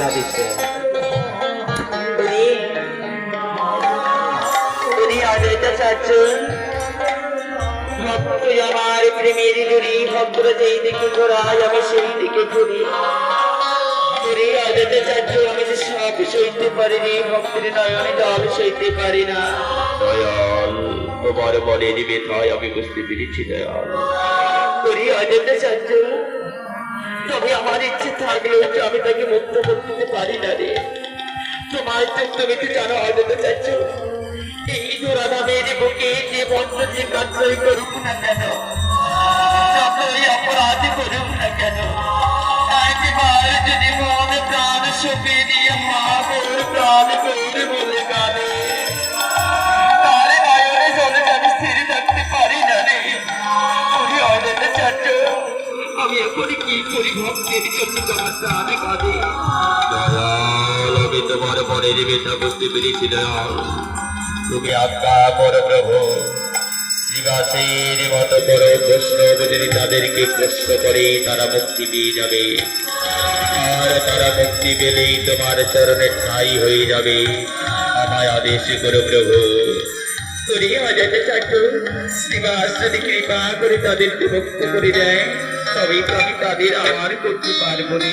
রাধিছে উনি উনি আদেটা চাচ্ছেন ভক্ত আমার প্রেমের জুড়ি ভক্তরা যেই দিকে ঘোরায় আমি সেই দিকে ঘুরি চাচ্ছ আমি যে সব সইতে পারিনি ভক্তের নয়নে জল সইতে পারি না। দয়াল তোমার মনের ব্যথায় আমি বুঝতে পেরেছি দয়াল। করি আদেটা চাচ্ছ তবে আমার ইচ্ছে থাকলেও আমি তাকে মুক্ত করতে পারি না রে। তোমার তুমি তো জানো আদেটা চাচ্ছ এই দুরাধামের বুকে যে বন্ধ যে কাজই করুক না কেন বোর প্রাণ করে বলে কাঁদে তারে নয়নে জলে আমি স্থির থাকতে পারি না রে তুমি অনেকটা চাচ্ছ আমি এখনই কি করি ভক্তের জন্য তোমার প্রাণে কাঁদে দয়াল আমি তোমার মনের ব্যথা বুঝতে পেরেছি দয়াল তুমি আজ্ঞা করো প্রভু শিবাসের মতো করো প্রশ্ন যদি তাদেরকে প্রশ্ন করে তারা মুক্তি পেয়ে যাবে, আর তারা মুক্তি পেলেই তোমার চরণে ঠাই হয়ে যাবে। আমায় আদেশ করো প্রভু চাচ্ছ শ্রীবাস যদি কৃপা করে তাদেরকে মুক্ত করে দেয়, তবেই তো আমি তাদের আমার করতে পারব রে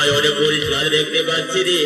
নয়নে পরিষ্কার দেখতে পাচ্ছি রে।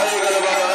হয়ে গেল বাবা